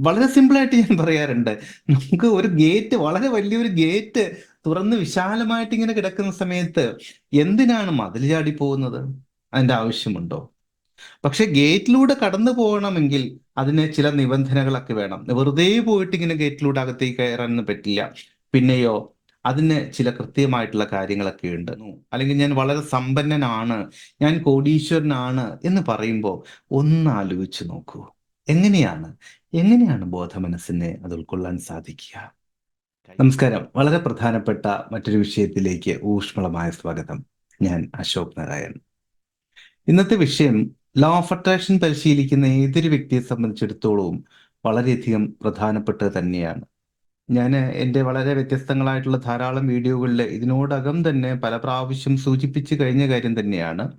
വളരെ സിമ്പിളായിട്ട് ഞാൻ പറയാറുണ്ട്. നമുക്ക് ഒരു ഗേറ്റ് വളരെ വലിയൊരു ഗേറ്റ് തുറന്ന് വിശാലമായിട്ട് ഇങ്ങനെ കിടക്കുന്ന സമയത്ത് എന്തിനാണ് മതിൽ ചാടി പോകുന്നത്? അതിന്റെ ആവശ്യമുണ്ടോ? പക്ഷെ ഗേറ്റിലൂടെ കടന്നു പോകണമെങ്കിൽ അതിന് ചില നിബന്ധനകളൊക്കെ വേണം. വെറുതെ പോയിട്ട് ഇങ്ങനെ ഗേറ്റിലൂടെ അകത്തേക്ക് കയറാനൊന്നും പറ്റില്ല. പിന്നെയോ അതിന് ചില കൃത്യമായിട്ടുള്ള കാര്യങ്ങളൊക്കെ ഉണ്ട്. അല്ലെങ്കിൽ ഞാൻ വളരെ സമ്പന്നനാണ് ഞാൻ കോടീശ്വരനാണ് എന്ന് പറയുമ്പോൾ ഒന്ന് ആലോചിച്ച് നോക്കൂ. എങ്ങനെയാണ് എങ്ങനെയാണ് ബോധമനസ്സിനെ അത് ഉൾക്കൊള്ളാൻ സാധിക്കുക? നമസ്കാരം. വളരെ പ്രധാനപ്പെട്ട മറ്റൊരു വിഷയത്തിലേക്ക് ഊഷ്മളമായ സ്വാഗതം. ഞാൻ അശോക് നാരായൺ. ഇന്നത്തെ വിഷയം ലോ ഓഫ് അട്രാക്ഷൻ പരിശീലിക്കുന്ന ഏതൊരു വ്യക്തിയെ സംബന്ധിച്ചിടത്തോളവും വളരെയധികം പ്രധാനപ്പെട്ടത് തന്നെയാണ്. ഞാൻ എന്റെ വളരെ വ്യത്യസ്തങ്ങളായിട്ടുള്ള ധാരാളം വീഡിയോകളിൽ ഇതിനോടകം തന്നെ പല പ്രാവശ്യം സൂചിപ്പിച്ചു കഴിഞ്ഞ കാര്യം തന്നെയാണ്.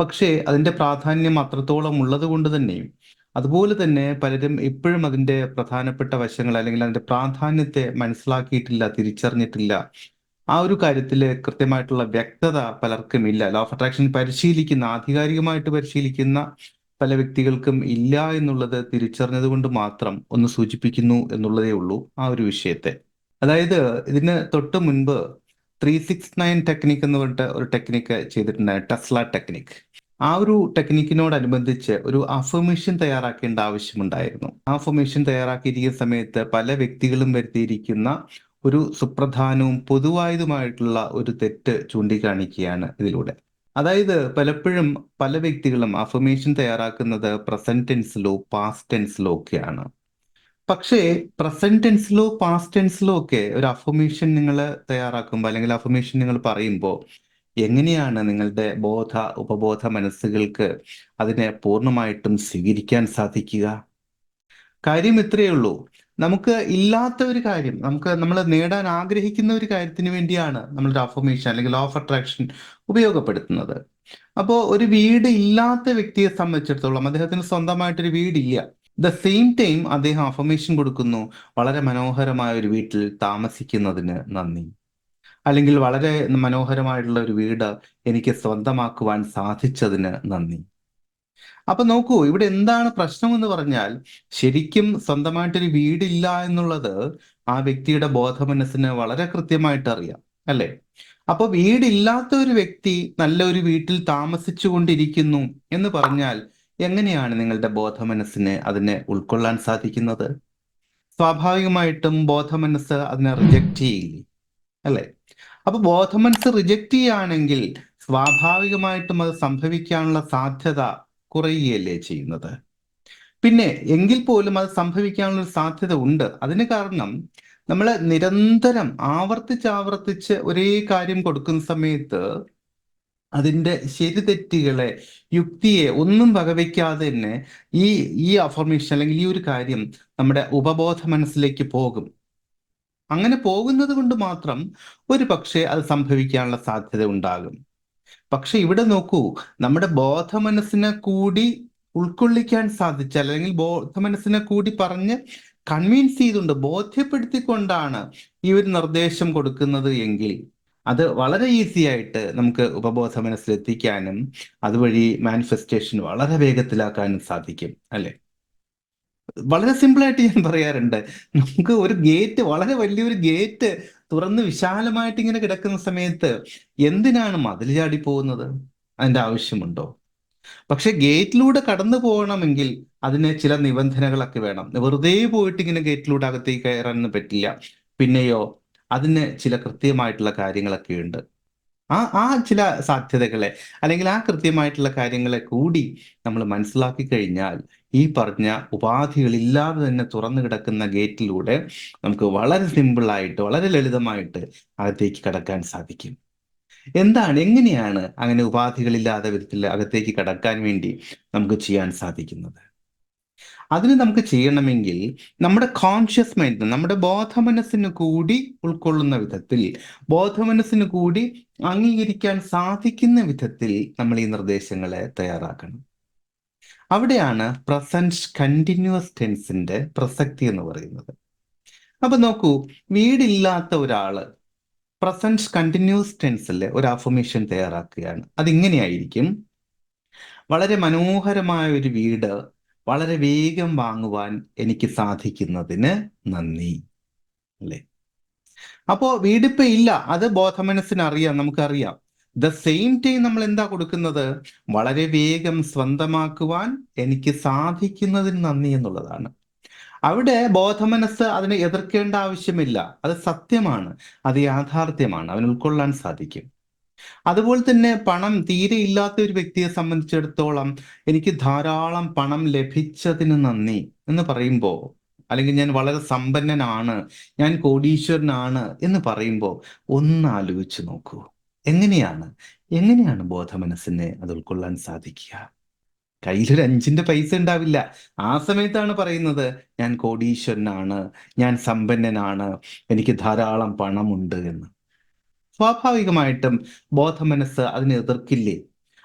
പക്ഷേ അതിന്റെ പ്രാധാന്യം അത്രത്തോളം ഉള്ളത് കൊണ്ട് തന്നെയും അതുപോലെ തന്നെ പലരും ഇപ്പോഴും അതിന്റെ പ്രധാനപ്പെട്ട വശങ്ങൾ അല്ലെങ്കിൽ അതിന്റെ പ്രാധാന്യത്തെ മനസ്സിലാക്കിയിട്ടില്ല തിരിച്ചറിഞ്ഞിട്ടില്ല. ആ ഒരു കാര്യത്തിൽ കൃത്യമായിട്ടുള്ള വ്യക്തത പലർക്കും ഇല്ല. ലോ ഓഫ് അട്രാക്ഷൻ പരിശീലിക്കുന്ന ആധികാരികമായിട്ട് പരിശീലിക്കുന്ന പല വ്യക്തികൾക്കും ഇല്ല എന്നുള്ളത് തിരിച്ചറിഞ്ഞത് കൊണ്ട് മാത്രം ഒന്ന് സൂചിപ്പിക്കുന്നു എന്നുള്ളതേ ഉള്ളൂ ആ ഒരു വിഷയത്തെ. അതായത് ഇതിന് തൊട്ട് മുൻപ് ത്രീ സിക്സ് നയൻ ടെക്നിക് എന്ന് പറഞ്ഞിട്ട് ഒരു ടെക്നിക്ക് ചെയ്തിട്ടുണ്ടായിരുന്നു ടെസ്ല ടെക്നിക് ആ ഒരു ടെക്നിക്കിനോടനുബന്ധിച്ച് ഒരു അഫർമേഷൻ തയ്യാറാക്കേണ്ട ആവശ്യമുണ്ടായിരുന്നു. ആ അഫർമേഷൻ തയ്യാറാക്കിയിരിക്കുന്ന സമയത്ത് പല വ്യക്തികളും വരുത്തിയിരിക്കുന്ന ഒരു സുപ്രധാനവും പൊതുവായതുമായിട്ടുള്ള ഒരു തെറ്റ് ചൂണ്ടിക്കാണിക്കുകയാണ് ഇതിലൂടെ. അതായത് പലപ്പോഴും പല വ്യക്തികളും അഫർമേഷൻ തയ്യാറാക്കുന്നത് പ്രസന്റ് ടെൻസിലോ പാസ്റ്റ് ടെൻസിലോ ഒക്കെയാണ്. പക്ഷേ പ്രസന്റ് ടെൻസിലോ പാസ്റ്റ് ടെൻസിലോ ഒക്കെ ഒരു അഫർമേഷൻ നിങ്ങൾ തയ്യാറാക്കുമ്പോൾ അല്ലെങ്കിൽ അഫർമേഷൻ നിങ്ങൾ പറയുമ്പോൾ എങ്ങനെയാണ് നിങ്ങളുടെ ബോധ ഉപബോധ മനസ്സുകൾക്ക് അതിനെ പൂർണമായിട്ടും സ്വീകരിക്കാൻ സാധിക്കുക? കാര്യം ഇത്രയേ ഉള്ളൂ. നമുക്ക് ഇല്ലാത്ത ഒരു കാര്യം നമുക്ക് നമ്മൾ നേടാൻ ആഗ്രഹിക്കുന്ന ഒരു കാര്യത്തിന് വേണ്ടിയാണ് നമ്മളുടെ അഫർമേഷൻ അല്ലെങ്കിൽ ലോ ഓഫ് അട്രാക്ഷൻ ഉപയോഗപ്പെടുത്തുന്നത്. അപ്പോൾ ഒരു വീട് ഇല്ലാത്ത വ്യക്തിയെ സംബന്ധിച്ചിടത്തോളം അദ്ദേഹത്തിന് സ്വന്തമായിട്ടൊരു വീടില്ല. ദ സെയിം ടൈം അദ്ദേഹം അഫർമേഷൻ കൊടുക്കുന്നു. വളരെ മനോഹരമായ ഒരു വീട്ടിൽ താമസിക്കുന്നതിന് നന്ദി. അല്ലെങ്കിൽ വളരെ മനോഹരമായിട്ടുള്ള ഒരു വീട് എനിക്ക് സ്വന്തമാക്കുവാൻ സാധിച്ചതിന് നന്ദി. അപ്പൊ നോക്കൂ ഇവിടെ എന്താണ് പ്രശ്നം എന്ന് പറഞ്ഞാൽ ശരിക്കും സ്വന്തമായിട്ടൊരു വീടില്ല എന്നുള്ളത് ആ വ്യക്തിയുടെ ബോധമനസ്സിന് വളരെ കൃത്യമായിട്ട് അറിയാം അല്ലെ? അപ്പൊ വീടില്ലാത്ത ഒരു വ്യക്തി നല്ലൊരു വീട്ടിൽ താമസിച്ചു കൊണ്ടിരിക്കുന്നു എന്ന് പറഞ്ഞാൽ എങ്ങനെയാണ് നിങ്ങളുടെ ബോധമനസ്സിനെ അതിനെ ഉൾക്കൊള്ളാൻ സാധിക്കുന്നത്? സ്വാഭാവികമായിട്ടും ബോധമനസ്സ് അതിനെ റിജക്റ്റ് ചെയ്യില്ലേ അല്ലെ? അപ്പൊ ബോധമൻസ് റിജക്റ്റ് ചെയ്യുകയാണെങ്കിൽ സ്വാഭാവികമായിട്ടും അത് സംഭവിക്കാനുള്ള സാധ്യത കുറയുകയല്ലേ ചെയ്യുന്നത്? പിന്നെ എങ്കിൽ പോലും അത് സംഭവിക്കാനുള്ള സാധ്യത ഉണ്ട്. അതിന് കാരണം നമ്മൾ നിരന്തരം ആവർത്തിച്ചാവർത്തിച്ച് ആവർത്തിച്ച് ഒരേ കാര്യം കൊടുക്കുന്ന സമയത്ത് അതിന്റെ ശരി തെറ്റുകളെ യുക്തിയെ ഒന്നും വകവയ്ക്കാതെ തന്നെ ഈ ഈ അഫർമേഷൻ അല്ലെങ്കിൽ ഈ ഒരു കാര്യം നമ്മുടെ ഉപബോധ മനസ്സിലേക്ക് പോകും. അങ്ങനെ പോകുന്നത് കൊണ്ട് മാത്രം ഒരു പക്ഷേ അത് സംഭവിക്കാനുള്ള സാധ്യത ഉണ്ടാകും. പക്ഷെ ഇവിടെ നോക്കൂ നമ്മുടെ ബോധമനസ്സിനെ കൂടി ഉൾക്കൊള്ളിക്കാൻ സാധിച്ചാൽ അല്ലെങ്കിൽ ബോധമനസ്സിനെ കൂടി പറഞ്ഞ് കൺവിൻസ് ചെയ്തുകൊണ്ട് ബോധ്യപ്പെടുത്തിക്കൊണ്ടാണ് ഈ ഒരു നിർദ്ദേശം കൊടുക്കുന്നത് എങ്കിൽ അത് വളരെ ഈസി ആയിട്ട് നമുക്ക് ഉപബോധ മനസ്സിലെത്തിക്കാനും അതുവഴി മാനിഫെസ്റ്റേഷൻ വളരെ വേഗത്തിലാക്കാനും സാധിക്കും അല്ലെ? വളരെ സിമ്പിളായിട്ട് ഞാൻ പറയാറുണ്ട്. നമുക്ക് ഒരു ഗേറ്റ് വളരെ വലിയൊരു ഗേറ്റ് തുറന്ന് വിശാലമായിട്ട് ഇങ്ങനെ കിടക്കുന്ന സമയത്ത് എന്തിനാണ് മതിൽ ചാടി പോകുന്നത്? അതിന്റെ ആവശ്യമുണ്ടോ? പക്ഷെ ഗേറ്റിലൂടെ കടന്നു പോകണമെങ്കിൽ അതിന് ചില നിബന്ധനകളൊക്കെ വേണം. വെറുതെ പോയിട്ട് ഇങ്ങനെ ഗേറ്റിലൂടെ അകത്തേക്ക് കയറാനൊന്നും പറ്റില്ല. പിന്നെയോ അതിന് ചില കൃത്യമായിട്ടുള്ള കാര്യങ്ങളൊക്കെ ഉണ്ട്. ആ ആ ചില സാധ്യതകളെ അല്ലെങ്കിൽ ആ കൃത്യമായിട്ടുള്ള കാര്യങ്ങളെ കൂടി നമ്മൾ മനസ്സിലാക്കി കഴിഞ്ഞാൽ ഈ പറഞ്ഞ ഉപാധികളില്ലാതെ തന്നെ തുറന്നു കിടക്കുന്ന ഗേറ്റിലൂടെ നമുക്ക് വളരെ സിമ്പിളായിട്ട് വളരെ ലളിതമായിട്ട് അകത്തേക്ക് കടക്കാൻ സാധിക്കും. എന്താണ് എങ്ങനെയാണ് അങ്ങനെ ഉപാധികളില്ലാതെ വിധത്തിൽ അകത്തേക്ക് കടക്കാൻ വേണ്ടി നമുക്ക് ചെയ്യാൻ സാധിക്കുന്നത്? അതിന് നമുക്ക് ചെയ്യണമെങ്കിൽ നമ്മുടെ കോൺഷ്യസ് മൈൻഡ് നമ്മുടെ ബോധമനസ്സിന് കൂടി ഉൾക്കൊള്ളുന്ന വിധത്തിൽ ബോധമനസ്സിന് കൂടി അംഗീകരിക്കാൻ സാധിക്കുന്ന വിധത്തിൽ നമ്മൾ ഈ നിർദ്ദേശങ്ങളെ തയ്യാറാക്കണം. അവിടെയാണ് പ്രസന്റ് കണ്ടിന്യൂസ് ടെൻസിന്റെ പ്രസക്തി എന്ന് പറയുന്നത്. അപ്പൊ നോക്കൂ വീടില്ലാത്ത ഒരാൾ പ്രസന്റ് കണ്ടിന്യൂസ് ടെൻസിൽ ഒരു അഫർമേഷൻ തയ്യാറാക്കുകയാണ്. അതിങ്ങനെയായിരിക്കും. വളരെ മനോഹരമായ ഒരു വീട് വളരെ വേഗം വാങ്ങുവാൻ എനിക്ക് സാധിക്കുന്നതിന് നന്ദി. അല്ലേ? അപ്പോ വീടിപ്പോ ഇല്ല. അത് ബോധമനസ്സിന് അറിയാം നമുക്കറിയാം. ദ സെയിം ടൈം നമ്മൾ എന്താ കൊടുക്കുന്നത്? വളരെ വേഗം സ്വന്തമാക്കുവാൻ എനിക്ക് സാധിക്കുന്നതിന് നന്ദി എന്നുള്ളതാണ്. അവിടെ ബോധമനസ് അതിനെ എതിർക്കേണ്ട ആവശ്യമില്ല. അത് സത്യമാണ്. അത് യാഥാർത്ഥ്യമാണ്. അവൻ ഉൾക്കൊള്ളാൻ സാധിക്കും. അതുപോലെ തന്നെ പണം തീരെ ഇല്ലാത്ത ഒരു വ്യക്തിയെ സംബന്ധിച്ചിടത്തോളം എനിക്ക് ധാരാളം പണം ലഭിച്ചതിന് നന്ദി എന്ന് പറയുമ്പോൾ അല്ലെങ്കിൽ ഞാൻ വളരെ സമ്പന്നനാണ് ഞാൻ കോടീശ്വരനാണ് എന്ന് പറയുമ്പോൾ ഒന്ന് ആലോചിച്ച് നോക്കൂ. എങ്ങനെയാണ്? എങ്ങനെയാണ് ബോധമനസ്സിനെ അത് ഉൾക്കൊള്ളാൻ സാധിക്കുക? കയ്യിലൊരു അഞ്ചിന്റെ പൈസ ഉണ്ടാവില്ല. ആ സമയത്താണ് പറയുന്നത് ഞാൻ കോടീശ്വരനാണ് ഞാൻ സമ്പന്നനാണ് എനിക്ക് ധാരാളം പണമുണ്ട് എന്ന്. സ്വാഭാവികമായിട്ടും ബോധമനസ്സ് അതിനെ എതിർക്കില്ലേ?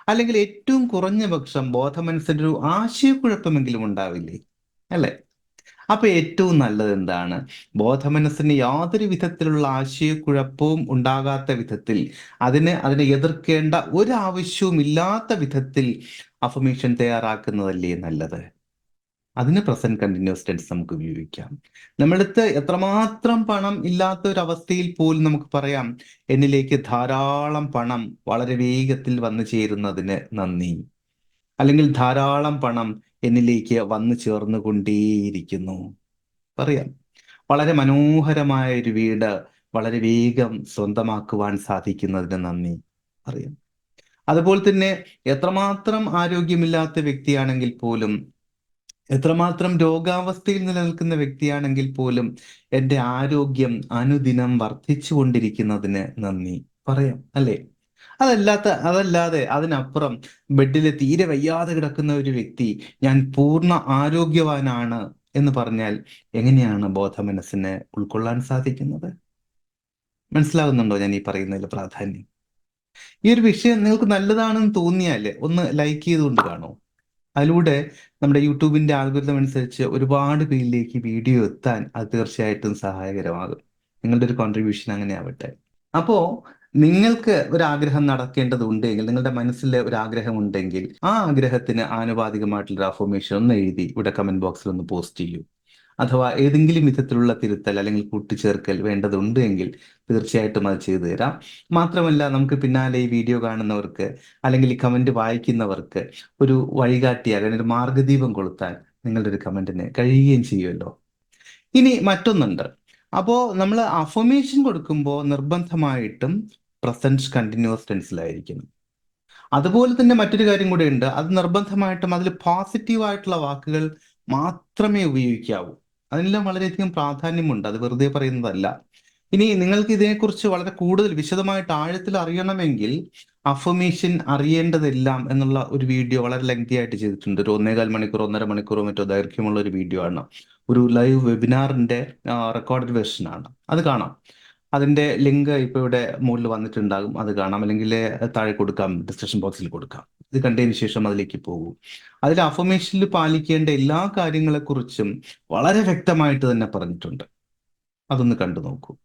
അല്ലെങ്കിൽ ഏറ്റവും കുറഞ്ഞ പക്ഷം ബോധമനസ്സിന്റെ ഒരു ആശയക്കുഴപ്പമെങ്കിലും ഉണ്ടാവില്ലേ? അല്ലേ? അപ്പൊ ഏറ്റവും നല്ലത് എന്താണ്? ബോധമനസ്സിന് യാതൊരു വിധത്തിലുള്ള ആശയക്കുഴപ്പവും ഉണ്ടാകാത്ത വിധത്തിൽ അതിന് അതിനെ എതിർക്കേണ്ട ഒരു ആവശ്യവും ഇല്ലാത്ത വിധത്തിൽ അഫമേഷൻ തയ്യാറാക്കുന്നതല്ലേ നല്ലത്? അതിന് പ്രസന്റ് കണ്ടിന്യൂസ് ടെൻസ് നമുക്ക് ഉപയോഗിക്കാം. നമ്മളടുത്ത് എത്രമാത്രം പണം ഇല്ലാത്ത ഒരു അവസ്ഥയിൽ പോലും നമുക്ക് പറയാം എന്നിലേക്ക് ധാരാളം പണം വളരെ വേഗത്തിൽ വന്നു ചേരുന്നതിന് നന്ദി. അല്ലെങ്കിൽ ധാരാളം പണം എന്നിലേക്ക് വന്നു ചേർന്നുകൊണ്ടേയിരിക്കുന്നു. പറയാം. വളരെ മനോഹരമായ ഒരു വീട് വളരെ വേഗം സ്വന്തമാക്കുവാൻ സാധിക്കുന്നതിന് നന്ദി. അറിയാം അതുപോലെ തന്നെ എത്രമാത്രം ആരോഗ്യമില്ലാത്ത വ്യക്തിയാണെങ്കിൽ പോലും എത്രമാത്രം രോഗാവസ്ഥയിൽ നിലനിൽക്കുന്ന വ്യക്തിയാണെങ്കിൽ പോലും എന്റെ ആരോഗ്യം അനുദിനം വർദ്ധിച്ചു കൊണ്ടിരിക്കുന്നതിന് നന്ദി. പറയാം. അല്ലേ? അതല്ലാത്ത അതല്ലാതെ അതിനപ്പുറം ബെഡിൽ തീരെ വയ്യാതെ കിടക്കുന്ന ഒരു വ്യക്തി ഞാൻ പൂർണ ആരോഗ്യവാനാണ് എന്ന് പറഞ്ഞാൽ എങ്ങനെയാണ് ബോധ മനസ്സിനെ ഉൾക്കൊള്ളാൻ സാധിക്കുന്നത്? മനസ്സിലാകുന്നുണ്ടോ ഞാൻ ഈ പറയുന്നതിൽ പ്രാധാന്യം? ഈ ഒരു വിഷയം നിങ്ങൾക്ക് നല്ലതാണെന്ന് തോന്നിയാൽ ഒന്ന് ലൈക്ക് ചെയ്തുകൊണ്ട് കാണൂ. അതിലൂടെ നമ്മുടെ യൂട്യൂബിന്റെ ആൽഗുരുതം അനുസരിച്ച് ഒരുപാട് പേരിലേക്ക് വീഡിയോ എത്താൻ അത് തീർച്ചയായിട്ടും സഹായകരമാകും. നിങ്ങളുടെ ഒരു കോൺട്രിബ്യൂഷൻ അങ്ങനെ ആവട്ടെ അപ്പോ നിങ്ങൾക്ക് ഒരു ആഗ്രഹം നടക്കേണ്ടതുണ്ടെങ്കിൽ നിങ്ങളുടെ മനസ്സിൽ ഒരു ആഗ്രഹം ഉണ്ടെങ്കിൽ ആ ആഗ്രഹത്തിന് ആനുപാതികമായിട്ടുള്ള അഫോമേഷൻ ഒന്ന് എഴുതി ഇവിടെ കമന്റ് ബോക്സിൽ ഒന്ന് പോസ്റ്റ് ചെയ്യൂ. അഥവാ ഏതെങ്കിലും വിധത്തിലുള്ള തിരുത്തൽ അല്ലെങ്കിൽ കൂട്ടിച്ചേർക്കൽ വേണ്ടതുണ്ട് എങ്കിൽ തീർച്ചയായിട്ടും അത് ചെയ്തു തരാം. മാത്രമല്ല നമുക്ക് പിന്നാലെ ഈ വീഡിയോ കാണുന്നവർക്ക് അല്ലെങ്കിൽ ഈ കമന്റ് വായിക്കുന്നവർക്ക് ഒരു വഴികാട്ടിയാൽ അല്ലെങ്കിൽ ഒരു മാർഗദീപം കൊളുത്താൻ നിങ്ങളുടെ ഒരു കമന്റിന് കഴിയുകയും ചെയ്യുമല്ലോ. ഇനി മറ്റൊന്നുണ്ട്. അപ്പോൾ നമ്മൾ അഫർമേഷൻ കൊടുക്കുമ്പോൾ നിർബന്ധമായിട്ടും പ്രസന്റ് കണ്ടിന്യൂസ് ടെൻസിലായിരിക്കണം അതുപോലെ തന്നെ മറ്റൊരു കാര്യം കൂടെ ഉണ്ട്. അത് നിർബന്ധമായിട്ടും അതിൽ പോസിറ്റീവായിട്ടുള്ള വാക്കുകൾ മാത്രമേ ഉപയോഗിക്കാവൂ. അതിനെല്ലാം വളരെയധികം പ്രാധാന്യമുണ്ട്. അത് വെറുതെ പറയുന്നതല്ല. ഇനി നിങ്ങൾക്ക് ഇതിനെക്കുറിച്ച് വളരെ കൂടുതൽ വിശദമായിട്ട് ആഴത്തിൽ അറിയണമെങ്കിൽ അഫർമേഷൻ അറിയേണ്ടതെല്ലാം എന്നുള്ള ഒരു വീഡിയോ വളരെ ലെങ്തി ആയിട്ട് ചെയ്തിട്ടുണ്ട്. ഒരു ഒന്നേകാൽ മണിക്കൂർ ഒന്നര മണിക്കൂറോ മറ്റോ ദൈർഘ്യമുള്ള ഒരു വീഡിയോ ആണ്. ഒരു ലൈവ് വെബിനാറിന്റെ റെക്കോർഡഡ് ആണ്. അത് കാണാം. അതിന്റെ ലിങ്ക് ഇപ്പൊ ഇവിടെ മുകളിൽ വന്നിട്ടുണ്ടാകും. അത് കാണാം. അല്ലെങ്കിൽ താഴെ കൊടുക്കാം. ഡിസ്ക്രിപ്ഷൻ ബോക്സിൽ കൊടുക്കാം. ഇത് കണ്ടതിന് ശേഷം അതിലേക്ക് പോകും. അതിൽ അഫർമേഷനിൽ പാലിക്കേണ്ട എല്ലാ കാര്യങ്ങളെക്കുറിച്ചും വളരെ വ്യക്തമായിട്ട് തന്നെ പറഞ്ഞിട്ടുണ്ട്. അതൊന്ന് കണ്ടു നോക്കൂ.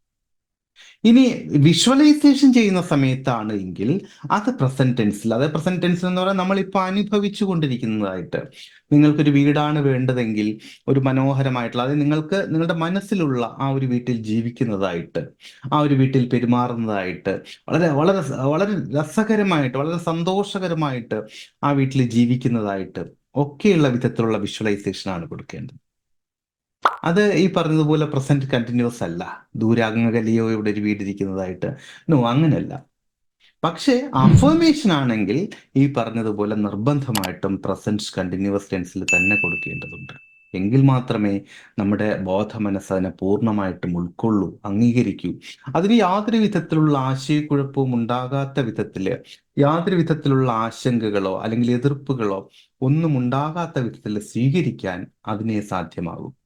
ഇനി വിഷ്വലൈസേഷൻ ചെയ്യുന്ന സമയത്താണ് എങ്കിൽ അത് പ്രസന്റ് ടെൻസിൽ അതായത് പ്രസന്റ് ടെൻസിൽ എന്ന് പറഞ്ഞാൽ നമ്മളിപ്പോൾ അനുഭവിച്ചു കൊണ്ടിരിക്കുന്നതായിട്ട് നിങ്ങൾക്കൊരു വീടാണ് വേണ്ടതെങ്കിൽ ഒരു മനോഹരമായിട്ടുള്ള അതായത് നിങ്ങൾക്ക് നിങ്ങളുടെ മനസ്സിലുള്ള ആ ഒരു വീട്ടിൽ ജീവിക്കുന്നതായിട്ട് ആ ഒരു വീട്ടിൽ പെരുമാറുന്നതായിട്ട് വളരെ വളരെ വളരെ രസകരമായിട്ട് വളരെ സന്തോഷകരമായിട്ട് ആ വീട്ടിൽ ജീവിക്കുന്നതായിട്ട് ഒക്കെയുള്ള വിധത്തിലുള്ള വിഷ്വലൈസേഷൻ ആണ് കൊടുക്കേണ്ടത്. അത് ഈ പറഞ്ഞതുപോലെ പ്രസന്റ് കണ്ടിന്യൂസ് അല്ല. ദൂരാഗലിയോ ഇവിടെ ഒരു വീടിരിക്കുന്നതായിട്ട് നോ അങ്ങനെയല്ല. പക്ഷേ അഫർമേഷൻ ആണെങ്കിൽ ഈ പറഞ്ഞതുപോലെ നിർബന്ധമായിട്ടും പ്രസന്റ് കണ്ടിന്യൂസ് ടെൻസിൽ തന്നെ കൊടുക്കേണ്ടതുണ്ട്. എങ്കിൽ മാത്രമേ നമ്മുടെ ബോധമനസ്സ് അതിനെ പൂർണമായിട്ടും ഉൾക്കൊള്ളൂ അംഗീകരിക്കൂ. അതിന് യാതൊരു വിധത്തിലുള്ള ആശയക്കുഴപ്പവും ഉണ്ടാകാത്ത വിധത്തിൽ യാതൊരു വിധത്തിലുള്ള ആശങ്കകളോ അല്ലെങ്കിൽ എതിർപ്പുകളോ ഒന്നും ഉണ്ടാകാത്ത വിധത്തിൽ സ്വീകരിക്കാൻ അതിനെ സാധ്യമാകും.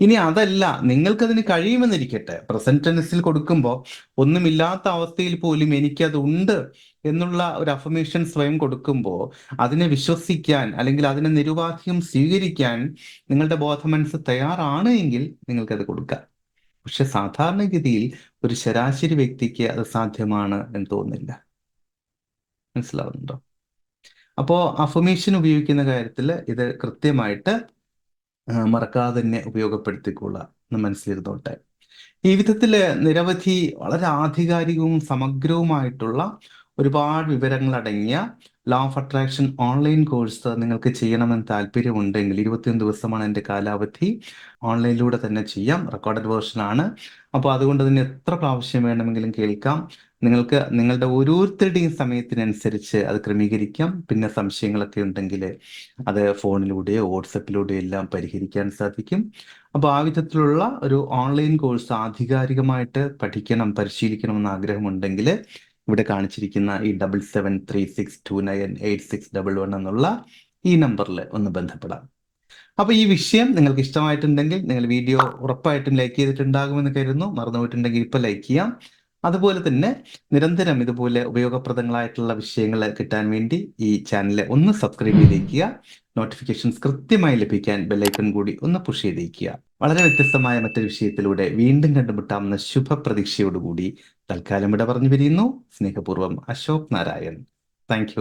ഇനി അതല്ല നിങ്ങൾക്കതിന് കഴിയുമെന്നിരിക്കട്ടെ. പ്രസന്റ് ടെൻസിൽ കൊടുക്കുമ്പോൾ ഒന്നുമില്ലാത്ത അവസ്ഥയിൽ പോലും എനിക്കത് ഉണ്ട് എന്നുള്ള ഒരു അഫർമേഷൻ സ്വയം കൊടുക്കുമ്പോൾ അതിനെ വിശ്വസിക്കാൻ അല്ലെങ്കിൽ അതിനെ നിരുപാധികം സ്വീകരിക്കാൻ നിങ്ങളുടെ ബോധമനസ്സ് തയ്യാറാണ് എങ്കിൽ നിങ്ങൾക്കത് കൊടുക്കാം. പക്ഷെ സാധാരണഗതിയിൽ ഒരു ശരാശരി വ്യക്തിക്ക് അത് സാധ്യമാണ് എന്ന് തോന്നുന്നില്ല. മനസ്സിലാവുന്നുണ്ടോ? അപ്പോ അഫർമേഷൻ ഉപയോഗിക്കുന്ന കാര്യത്തിൽ ഇത് കൃത്യമായിട്ട് മറക്കാതെ തന്നെ ഉപയോഗപ്പെടുത്തിക്കൊള്ളുക എന്ന് മനസ്സിലിരുന്നോട്ടെ. ഈ വിധത്തിൽ നിരവധി വളരെ ആധികാരികവും സമഗ്രവുമായിട്ടുള്ള ഒരുപാട് വിവരങ്ങൾ അടങ്ങിയ law of attraction online course നിങ്ങൾക്ക് ചെയ്യണമെന്ന് താല്പര്യമുണ്ടെങ്കിൽ ഇരുപത്തിയൊന്ന് ദിവസമാണ് എന്റെ കാലാവധി. ഓൺലൈനിലൂടെ തന്നെ ചെയ്യാം. റെക്കോർഡഡ് വേർഷൻ ആണ്. അപ്പോൾ അതുകൊണ്ട് തന്നെ എത്ര പ്രാവശ്യം വേണമെങ്കിലും കേൾക്കാം. നിങ്ങൾക്ക് നിങ്ങളുടെ ഓരോരുത്തരുടെയും സമയത്തിനനുസരിച്ച് അത് ക്രമീകരിക്കാം. പിന്നെ സംശയങ്ങളൊക്കെ ഉണ്ടെങ്കിൽ അത് ഫോണിലൂടെയോ വാട്സപ്പിലൂടെയോ എല്ലാം പരിഹരിക്കാൻ സാധിക്കും. അപ്പോൾ ആ വിധത്തിലുള്ള ഒരു ഓൺലൈൻ കോഴ്സ് ആധികാരികമായിട്ട് പഠിക്കണം പരിശീലിക്കണം പരിശീലിക്കണമെന്ന് ആഗ്രഹമുണ്ടെങ്കിൽ ഇവിടെ കാണിച്ചിരിക്കുന്ന ഈ double seven three six two nine eight six double one എന്നുള്ള ഈ നമ്പറിൽ ഒന്ന് ബന്ധപ്പെടാം. അപ്പോൾ ഈ വിഷയം നിങ്ങൾക്ക് ഇഷ്ടമായിട്ടുണ്ടെങ്കിൽ നിങ്ങൾ വീഡിയോ ഉറപ്പായിട്ടും ലൈക്ക് ചെയ്തിട്ടുണ്ടാകുമെന്ന് കരുതുന്നു. മറന്നുപോയിട്ടുണ്ടെങ്കിൽ ഇപ്പൊ ലൈക്ക് ചെയ്യാം. അതുപോലെ തന്നെ നിരന്തരം ഇതുപോലെ ഉപയോഗപ്രദങ്ങളായിട്ടുള്ള വിഷയങ്ങൾ കിട്ടാൻ വേണ്ടി ഈ ചാനൽ ഒന്ന് സബ്സ്ക്രൈബ് ചെയ്തേക്കുക. നോട്ടിഫിക്കേഷൻസ് കൃത്യമായി ലഭിക്കാൻ ബെല്ലൈക്കൺ കൂടി ഒന്ന് പുഷ് ചെയ്തേക്കുക. വളരെ വ്യത്യസ്തമായ മറ്റൊരു വിഷയത്തിലൂടെ വീണ്ടും കണ്ടുമുട്ടാമെന്ന ശുഭപ്രതീക്ഷയോടുകൂടി തൽക്കാലം ഇവിടെ പറഞ്ഞു പിരിയുന്നു സ്നേഹപൂർവം അശോക് നാരായൺ. താങ്ക്